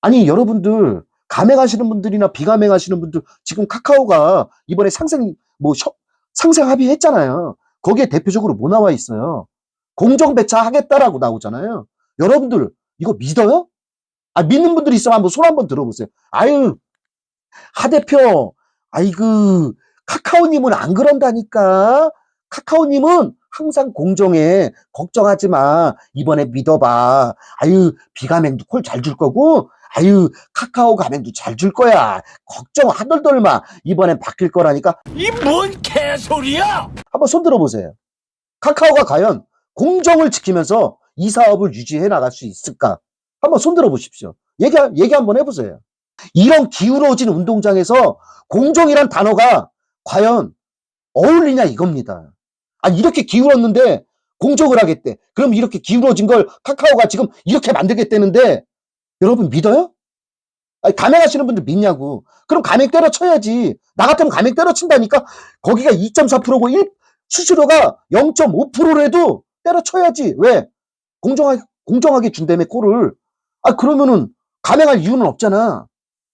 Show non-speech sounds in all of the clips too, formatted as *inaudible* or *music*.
아니, 여러분들, 가맹하시는 분들이나 비가맹하시는 분들, 지금 카카오가 이번에 상생, 뭐, 셔- 상생 합의했잖아요. 거기에 대표적으로 뭐 나와 있어요? 공정 배차 하겠다라고 나오잖아요. 여러분들, 이거 믿어요? 아, 믿는 분들이 있으면 한번 손 한번 들어보세요. 아유, 하 대표, 아이고, 카카오님은 안 그런다니까. 카카오님은 항상 공정해. 걱정하지 마. 이번에 믿어봐. 아유, 비가맹도 콜 잘 줄 거고, 아유, 카카오 가맹도 잘 줄 거야. 걱정 하덜덜 마. 이번엔 바뀔 거라니까. 이 뭔 개소리야! 한번 손 들어보세요. 카카오가 과연 공정을 지키면서 이 사업을 유지해 나갈 수 있을까? 한번 손 들어보십시오. 얘기, 얘기 한번 해보세요. 이런 기울어진 운동장에서 공정이란 단어가 과연 어울리냐 이겁니다. 아, 이렇게 기울었는데 공정을 하겠대. 그럼 이렇게 기울어진 걸 카카오가 지금 이렇게 만들겠다는데 여러분 믿어요? 아니, 가맹하시는 분들 믿냐고. 그럼 가맹 때려쳐야지. 나 같으면 가맹 때려친다니까? 거기가 2.4%고 1, 수수료가 0.5%라도 때려쳐야지. 왜? 공정하게, 공정하게 준다며, 꼴을. 아, 그러면은, 감행할 이유는 없잖아.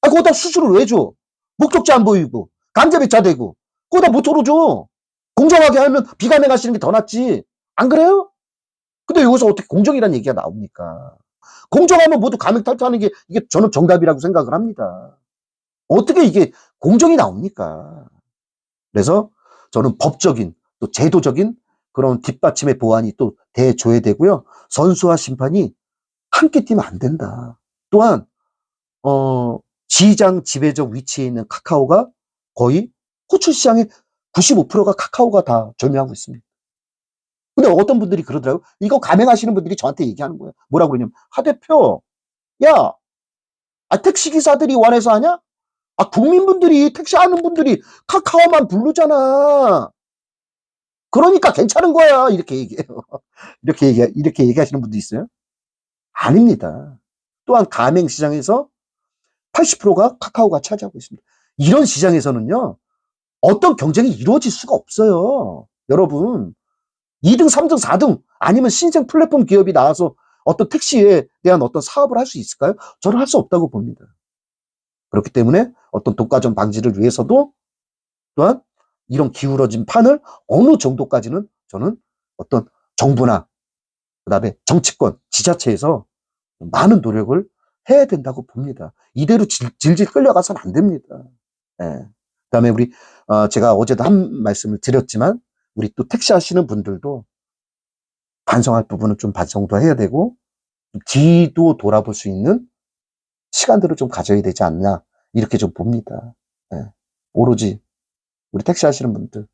아, 거기다 수수료를 왜 줘? 목적지 안 보이고, 강제 배차 되고, 거기다 모토로 줘. 공정하게 하면 비감행하시는 게 더 낫지. 안 그래요? 근데 여기서 어떻게 공정이라는 얘기가 나옵니까? 공정하면 모두 감행 탈퇴하는 게, 이게 저는 정답이라고 생각을 합니다. 어떻게 이게 공정이 나옵니까? 그래서 저는 법적인 또 제도적인 그런 뒷받침의 보완이 또 돼줘야 되고요. 선수와 심판이 함께 뛰면 안 된다. 또한 어, 시장 지배적 위치에 있는 카카오가 거의 호출 시장의 95%가 카카오가 다 점유하고 있습니다. 근데 어떤 분들이 그러더라고요. 이거 감행하시는 분들이 저한테 얘기하는 거예요. 뭐라고 그러냐면, 하 대표, 야, 아, 택시기사들이 원해서 하냐? 아, 국민분들이, 택시 하는 분들이 카카오만 부르잖아. 그러니까 괜찮은 거야. 이렇게 얘기해요. *laughs* 이렇게 얘기, 이렇게 얘기하시는 분도 있어요. 아닙니다. 또한 가맹 시장에서 80%가 카카오가 차지하고 있습니다. 이런 시장에서는요, 어떤 경쟁이 이루어질 수가 없어요. 여러분, 2등, 3등, 4등, 아니면 신생 플랫폼 기업이 나와서 어떤 택시에 대한 어떤 사업을 할 수 있을까요? 저는 할 수 없다고 봅니다. 그렇기 때문에 어떤 독과점 방지를 위해서도 또한 이런 기울어진 판을 어느 정도까지는 저는 어떤 정부나 그다음에 정치권, 지자체에서 많은 노력을 해야 된다고 봅니다. 이대로 질, 질질 끌려가서는 안 됩니다. 예. 그다음에 우리 어, 제가 어제도 한 말씀을 드렸지만 우리 또 택시 하시는 분들도 반성할 부분은 좀 반성도 해야 되고 뒤도 돌아볼 수 있는 시간들을 좀 가져야 되지 않나 이렇게 좀 봅니다. 예. 오로지 우리 택시 하시는 분들.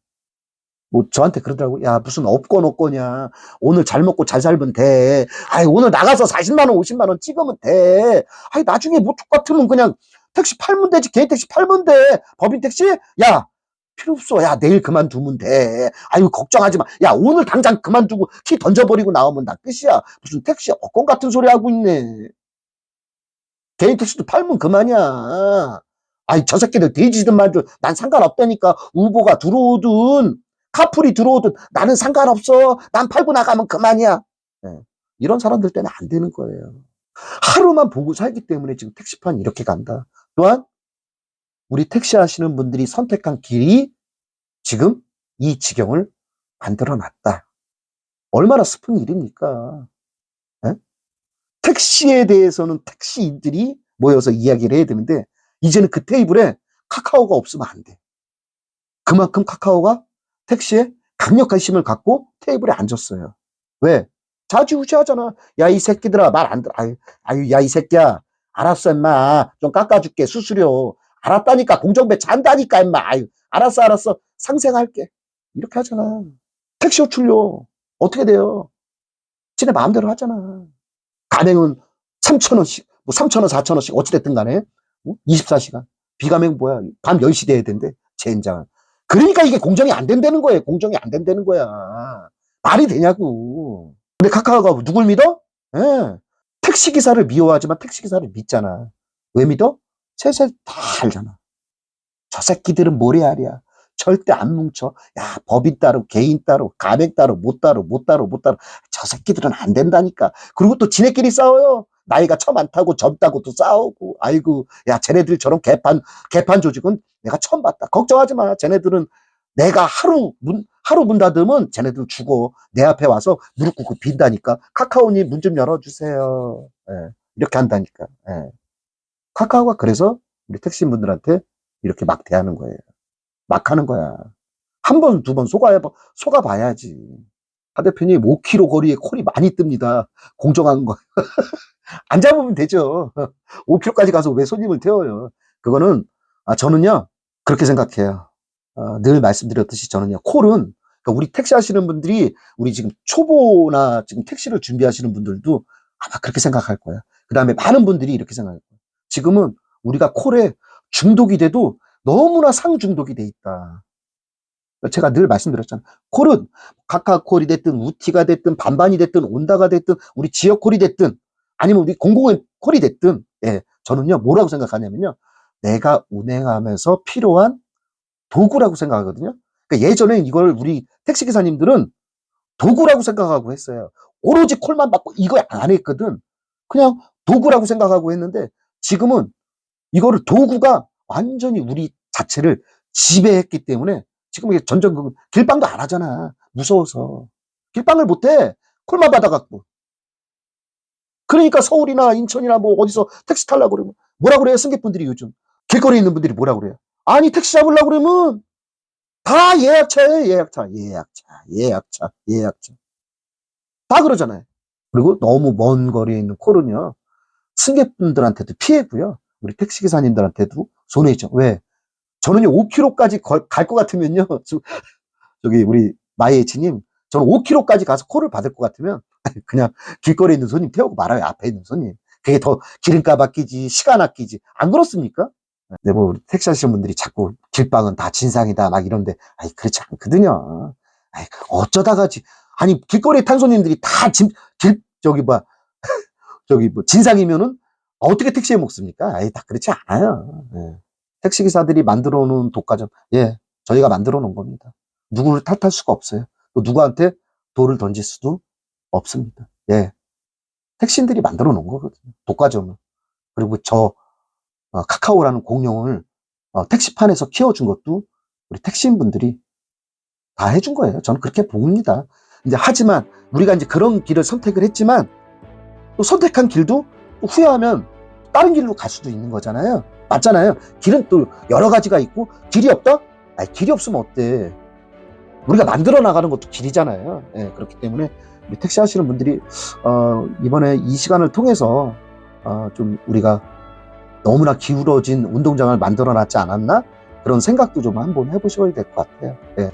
뭐 저한테 그러더라고 야 무슨 업권 업권이야. 오늘 잘 먹고 잘 살면 돼. 아이 오늘 나가서 40만 원 50만 원 찍으면 돼. 아이 나중에 뭐 똑같으면 그냥 택시 팔면 되지. 개인 택시 팔면 돼. 법인 택시? 야 필요 없어. 야 내일 그만두면 돼. 아유 걱정하지 마 야 오늘 당장 그만두고 키 던져버리고 나오면 나 끝이야. 무슨 택시 업권 같은 소리 하고 있네. 개인 택시도 팔면 그만이야. 아이 저 새끼들 돼지든 말든 난 상관없다니까. 우보가 들어오든 카풀이 들어오든 나는 상관없어. 난 팔고 나가면 그만이야. 예, 이런 사람들 때문에 안 되는 거예요. 하루만 보고 살기 때문에 지금 택시판 이렇게 간다. 또한 우리 택시 하시는 분들이 선택한 길이 지금 이 지경을 만들어 놨다 얼마나 슬픈 일입니까 예? 택시에 대해서는 택시인들이 모여서 이야기를 해야 되는데 이제는 그 테이블에 카카오가 없으면 안 돼. 그만큼 카카오가 택시에 강력한 힘을 갖고 테이블에 앉았어요. 왜? 자주우지하잖아. 야, 이 새끼들아, 말 안 들어. 아유, 아유, 야, 이 새끼야. 알았어, 임마. 좀 깎아줄게, 수수료. 알았다니까, 공정배차 한다니까, 임마. 아유, 알았어, 알았어. 상생할게. 이렇게 하잖아. 택시 호출료. 어떻게 돼요? 지네 마음대로 하잖아. 가맹은 3천원씩, 뭐 3천원, 4천원씩, 어찌됐든 간에. 24시간. 비가맹 뭐야? 밤 10시 돼야 된대. 젠장. 그러니까 이게 공정이 안 된다는 거예요. 공정이 안 된다는 거야. 말이 되냐고. 근데 카카오가 누굴 믿어? 예. 택시기사를 미워하지만 택시기사를 믿잖아. 왜 믿어? 셋셋 다 알잖아. 저 새끼들은 모래알이야. 절대 안 뭉쳐. 야, 법인 따로, 개인 따로, 가맹 따로, 못 따로, 못 따로, 못 따로. 저 새끼들은 안 된다니까. 그리고 또 지네끼리 싸워요. 나이가 처음 많다고 젊다고 또 싸우고 아이고 야 쟤네들처럼 개판 개판 조직은 내가 처음 봤다 걱정하지 마 쟤네들은 내가 하루 문 하루 문 닫으면 쟤네들 죽어 내 앞에 와서 무릎 꿇고 빈다니까 카카오님 문 좀 열어주세요 예, 이렇게 한다니까 예. 카카오가 그래서 우리 택시 분들한테 이렇게 막 대하는 거예요. 막 하는 거야. 한 번 두 번 속아 속아 봐야지. 하 대표님 5km 거리에 콜이 많이 뜹니다. 공정한 거. *laughs* 안 잡으면 되죠. 5km까지 가서 왜 손님을 태워요? 그거는 아, 저는요 그렇게 생각해요. 어, 늘 말씀드렸듯이 저는요, 콜은, 그러니까 우리 택시 하시는 분들이, 우리 지금 초보나 지금 택시를 준비하시는 분들도 아마 그렇게 생각할 거야. 그 다음에 많은 분들이 이렇게 생각할 거야. 지금은 우리가 콜에 중독이 돼도 너무나 상중독이 돼 있다. 제가 늘 말씀드렸잖아요. 콜은 카카콜이 됐든 우티가 됐든 반반이 됐든 온다가 됐든 우리 지역 콜이 됐든 아니면 우리 공공의 콜이 됐든 예, 저는요 뭐라고 생각하냐면요. 내가 운행하면서 필요한 도구라고 생각하거든요. 그러니까 예전에 이걸 우리 택시 기사님들은 도구라고 생각하고 했어요. 오로지 콜만 받고 이거 안 했거든. 그냥 도구라고 생각하고 했는데 지금은 이거를 도구가 완전히 우리 자체를 지배했기 때문에 지금 이게 전전 길빵도 안 하잖아. 무서워서. 길빵을 못 해. 콜만 받아갖고. 그러니까 서울이나 인천이나 뭐 어디서 택시 타려고 그러면 뭐라 그래요 승객분들이 요즘? 길거리에 있는 분들이 뭐라 그래요? 아니 택시 잡으려고 그러면 다 예약차예요 예약차. 예약차 예약차 예약차. 다 그러잖아요. 그리고 너무 먼 거리에 있는 콜은요 승객분들한테도 피해고요. 우리 택시기사님들한테도 손해죠. 왜? 저는요 5km까지 갈 것 같으면요. *laughs* 저기 우리 마이에이치님 저는 5km까지 가서 콜을 받을 것 같으면 *laughs* 그냥 길거리에 있는 손님 태우고 말아요 앞에 있는 손님. 그게 더 기름값 아끼지 시간 아끼지. 안 그렇습니까? 네, 뭐, 택시 하시는 분들이 자꾸 길빵은 다 진상이다, 막 이런데, 아이, 그렇지 않거든요. 아이, 어쩌다가, 지, 아니, 길거리에 탄 손님들이 다 진, 길, 저기, 뭐, 저기, 뭐, 진상이면은, 어떻게 택시에 먹습니까? 아이, 다 그렇지 않아요. 예. 택시 기사들이 만들어 놓은 독과점, 예, 저희가 만들어 놓은 겁니다. 누구를 탓할 수가 없어요. 또 누구한테 돌을 던질 수도 없습니다. 예. 택시인들이 만들어 놓은 거거든요. 독과점을. 그리고 저, 어, 카카오라는 공룡을 어, 택시판에서 키워준 것도 우리 택시인분들이 다 해준 거예요. 저는 그렇게 봅니다. 이제 하지만 우리가 이제 그런 길을 선택을 했지만 또 선택한 길도 또 후회하면 다른 길로 갈 수도 있는 거잖아요. 맞잖아요. 길은 또 여러 가지가 있고 길이 없다? 아니, 길이 없으면 어때? 우리가 만들어 나가는 것도 길이잖아요. 예, 그렇기 때문에 우리 택시 하시는 분들이 어, 이번에 이 시간을 통해서 어, 좀 우리가 너무나 기울어진 운동장을 만들어 놨지 않았나? 그런 생각도 좀 한번 해보셔야 될 것 같아요. 예.